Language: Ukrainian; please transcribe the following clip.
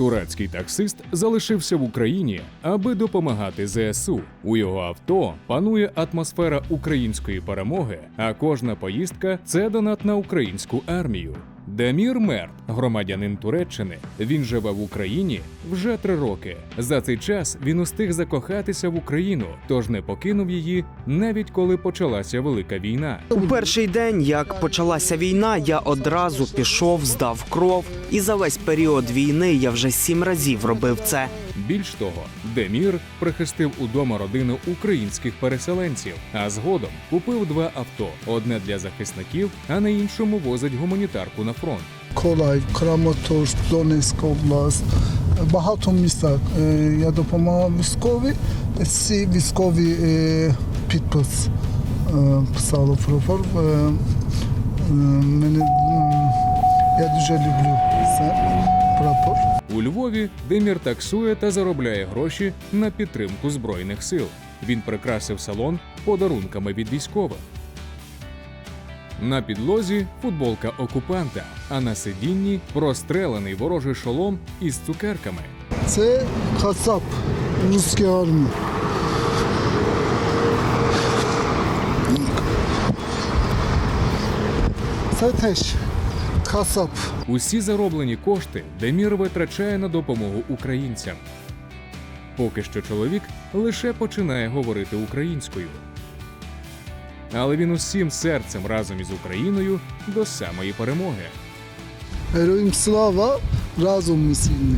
Турецький таксист залишився в Україні, аби допомагати ЗСУ. У його авто панує атмосфера української перемоги, а кожна поїздка це донат на українську армію. Демір Мерт, громадянин Туреччини. Він живе в Україні вже три роки. За цей час він устиг закохатися в Україну, тож не покинув її навіть коли почалася велика війна. У перший день, як почалася війна, я одразу пішов, здав кров, і за весь період війни я вже сім разів робив це. Більш того, Демір прихистив удома родину українських переселенців, а згодом купив два авто: одне для захисників, а на іншому возить гуманітарку на фронт. Колай, Краматорськ, Донецька область. Багато міста е, я допомагав військові. Ці військові е, підпис е, писали е, Мене, я дуже люблю це прапор. У Львові Демір таксує та заробляє гроші на підтримку збройних сил. Він прикрасив салон подарунками від військових. На підлозі футболка окупанта, а на сидінні прострелений ворожий шолом із цукерками. Це Кацап русської армії. Це теж Кацап. Усі зароблені кошти Демір витрачає на допомогу українцям. Поки що чоловік лише починає говорити українською. Але він усім серцем разом із Україною до самої перемоги. Героям слава, разом ми сильні.